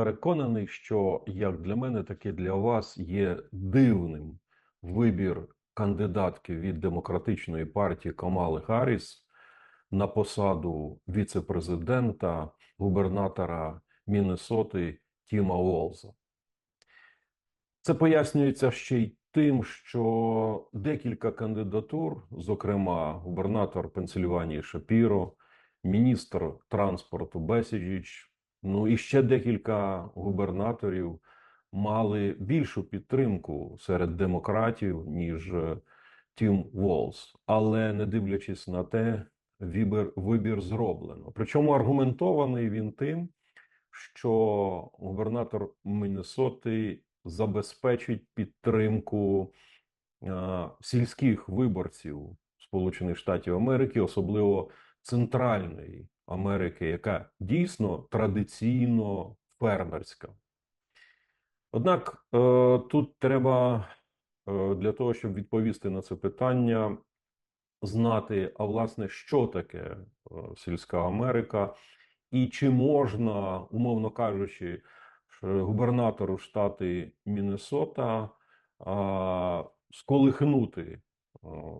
переконаний, що як для мене, так і для вас є дивним вибір кандидатки від демократичної партії Камали Харріс на посаду віце-президента губернатора Міннесоти Тіма Уолза. Це пояснюється ще й тим, що декілька кандидатур, зокрема губернатор Пенсильванії Шапіро, міністр транспорту Бесіджіч, ну і ще декілька губернаторів мали більшу підтримку серед демократів, ніж е, Тім Волз. Але не дивлячись на те, вибір, вибір зроблено. Причому аргументований він тим, що губернатор Міннесоти забезпечить підтримку е, сільських виборців Сполучених Штатів Америки, особливо Центральної Америки, яка дійсно традиційно фермерська. Однак е, тут треба е, для того, щоб відповісти на це питання, знати, а власне, що таке е, сільська Америка, і чи можна, умовно кажучи, губернатору штати Міннесота сколихнути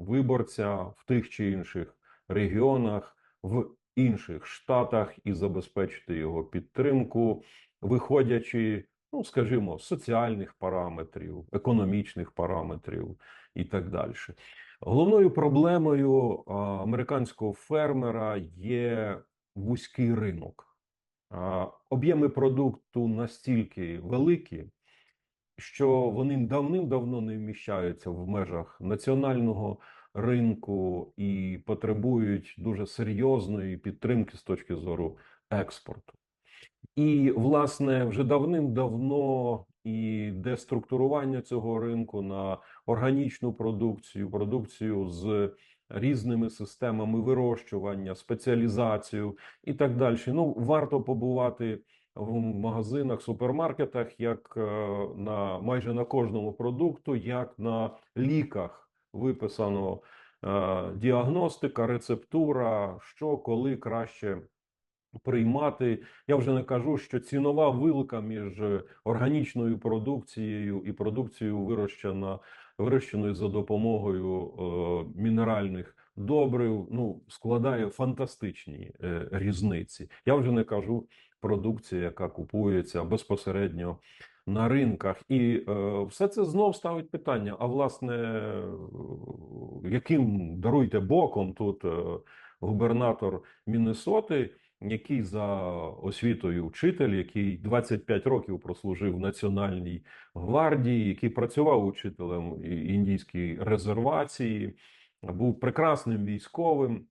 виборця в тих чи інших регіонах, в інших штатах і забезпечити його підтримку, виходячи, ну скажімо, з соціальних параметрів, економічних параметрів і так далі. Головною проблемою американського фермера є вузький ринок. Об'єми продукту настільки великі, що вони давним-давно не вміщаються в межах національного ринку і потребують дуже серйозної підтримки з точки зору експорту. І, власне, вже давним-давно і деструктурування цього ринку на органічну продукцію, продукцію з різними системами вирощування, спеціалізацію і так далі. Ну, варто побувати в магазинах, супермаркетах, як е, на майже на кожному продукту, як на ліках виписано е, діагностика, рецептура, що коли краще приймати. Я вже не кажу, що цінова вилка між органічною продукцією і продукцією вирощена, вирощеною за допомогою е, мінеральних добрив, ну складає фантастичні е, різниці. Я вже не кажу продукція, яка купується безпосередньо на ринках, і е, все це знов ставить питання: а власне, яким даруйте боком тут е, губернатор Міннесоти, який за освітою вчитель, який 25 років прослужив в Національній гвардії, який працював учителем індійській резервації, був прекрасним військовим.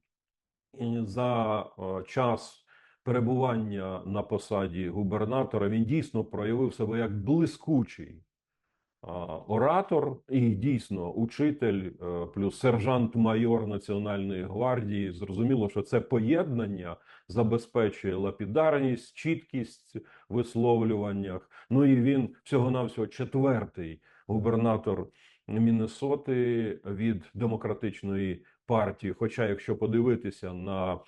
За е, час перебування на посаді губернатора він дійсно проявив себе як блискучий оратор і дійсно учитель, е, плюс сержант-майор Національної гвардії. Зрозуміло, що це поєднання забезпечує лапідарність, чіткість в висловлюваннях. Ну і він всього-навсього четвертий губернатор Міннесоти від демократичної партії. Хоча, якщо подивитися на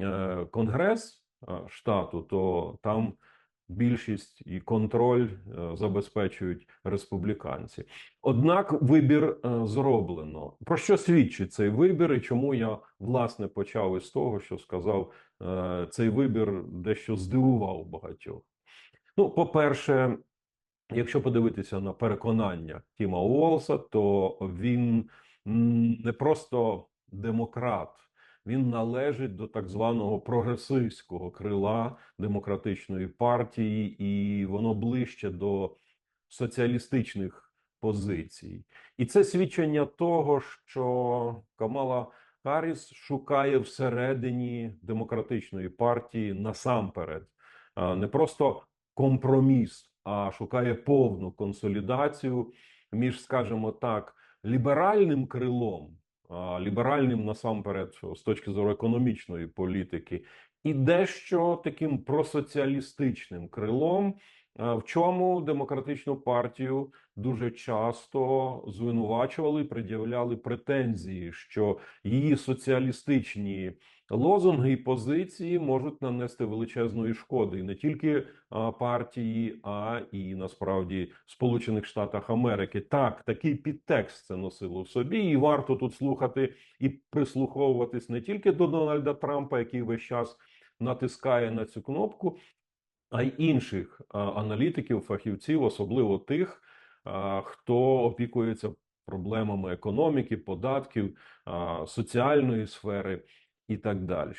е, конгрес штату, то там більшість і контроль е, забезпечують республіканці. Однак вибір е, зроблено. Про що свідчить цей вибір, і чому я власне почав із того, що сказав, е, цей вибір дещо здивував багатьох. Ну, по-перше, якщо подивитися на переконання Тіма Уолса, то він не просто демократ, він належить до так званого прогресивського крила демократичної партії, і воно ближче до соціалістичних позицій. І це свідчення того, що Камала Харріс шукає всередині демократичної партії насамперед не просто компроміс, а шукає повну консолідацію між, скажімо так, ліберальним крилом, ліберальним насамперед з точки зору економічної політики, і дещо таким просоціалістичним крилом, в чому демократичну партію дуже часто звинувачували, пред'являли претензії, що її соціалістичні лозунги і позиції можуть нанести величезної шкоди і не тільки партії, а і насправді Сполучених Штатах Америки. Так, такий підтекст це носило в собі, і варто тут слухати і прислуховуватись не тільки до Дональда Трампа, який весь час натискає на цю кнопку, а й інших аналітиків, фахівців, особливо тих, хто опікується проблемами економіки, податків, соціальної сфери і так далі.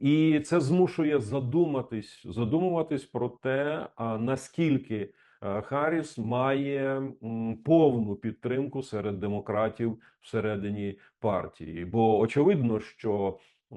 І це змушує задуматись, задумуватись про те, наскільки а, Харріс має повну підтримку серед демократів всередині партії. Бо очевидно, що е,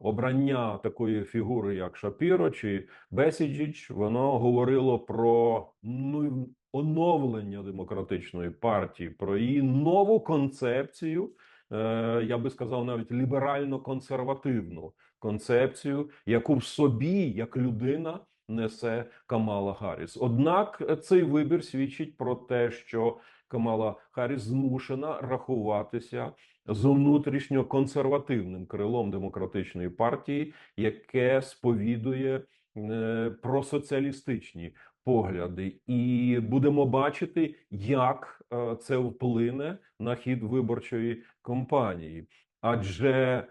обрання такої фігури, як Шапіро чи Бесіджіч, воно говорило про ну, оновлення демократичної партії, про її нову концепцію. Е, Я би сказав, навіть ліберально-консервативну концепцію, яку в собі як людина несе Камала Гарріс. Однак е, цей вибір свідчить про те, що Камала Харріс змушена рахуватися з внутрішньо консервативним крилом демократичної партії, яке сповідує е, просоціалістичні погляди, і будемо бачити, як е, це вплине на хід виборчої кампанії. Адже е,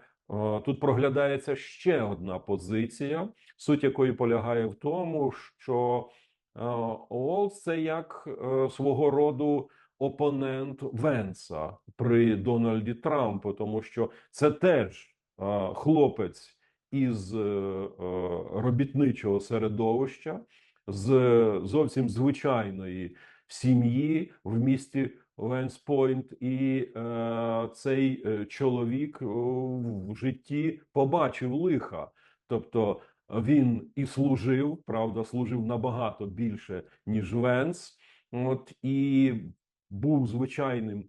тут проглядається ще одна позиція, суть якої полягає в тому, що е, Олс це як свого роду опонент Венса при Дональді Трампу, тому що це теж хлопець із робітничого середовища, з зовсім звичайної сім'ї в місті Венспойнт, і е, цей е, чоловік е, в житті побачив лиха. Тобто він і служив, правда, служив набагато більше, ніж Венс. От і був звичайним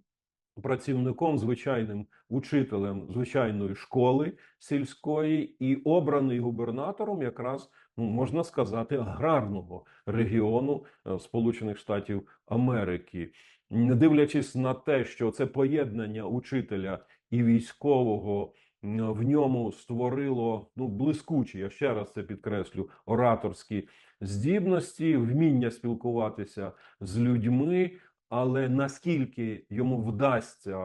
працівником, звичайним учителем звичайної школи сільської, і обраний губернатором, якраз можна сказати, аграрного регіону е, Сполучених Штатів Америки, не дивлячись на те, що це поєднання учителя і військового. В ньому створило ну блискучі, я ще раз це підкреслю, ораторські здібності, вміння спілкуватися з людьми, але наскільки йому вдасться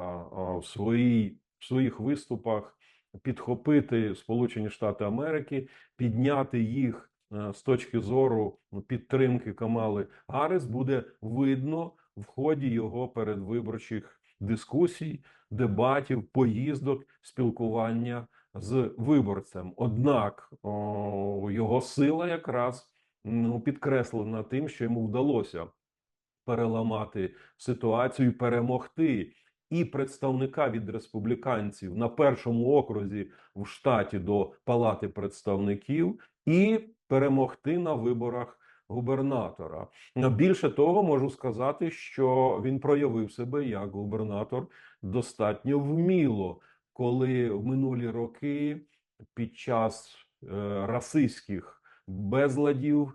в, своїй, в своїх виступах підхопити Сполучені Штати Америки, підняти їх е, з точки зору ну, підтримки Камали Гарріс, буде видно в ході його передвиборчих дискусій, дебатів, поїздок, спілкування з виборцем. Однак о, його сила якраз ну, підкреслена тим, що йому вдалося переламати ситуацію, перемогти і представника від республіканців на першому окрузі в штаті до Палати представників, і перемогти на виборах губернатора. Більше того, можу сказати, що він проявив себе як губернатор достатньо вміло, коли в минулі роки під час е, расистських безладів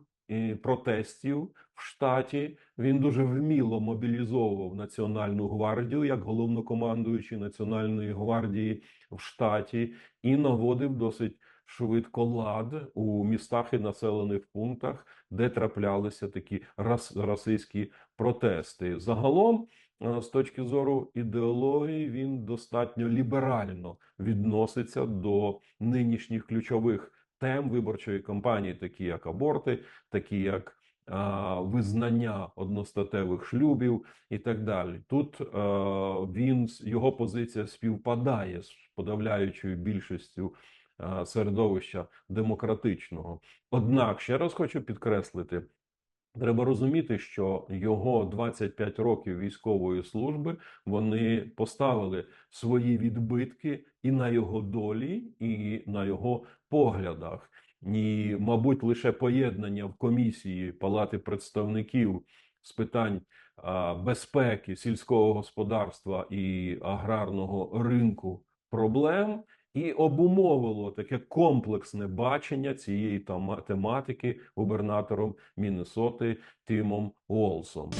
протестів в штаті він дуже вміло мобілізовував Національну гвардію як головнокомандуючий Національної гвардії в штаті і наводив досить швидко лад у містах і населених пунктах, де траплялися такі рас, расистські протести. Загалом, е, з точки зору ідеології, він достатньо ліберально відноситься до нинішніх ключових тем виборчої кампанії, такі як аборти, такі як а, визнання одностатевих шлюбів і так далі. Тут е, він його позиція співпадає з подавляючою більшістю е, середовища демократичного. Однак ще раз хочу підкреслити. Треба розуміти, що його 25 років військової служби вони поставили свої відбитки і на його долі, і на його поглядах. І, мабуть, лише поєднання в комісії Палати представників з питань безпеки, сільського господарства і аграрного ринку проблем і обумовило таке комплексне бачення цієї тема- тематики губернатором Міннесоти Тимом Уолсом.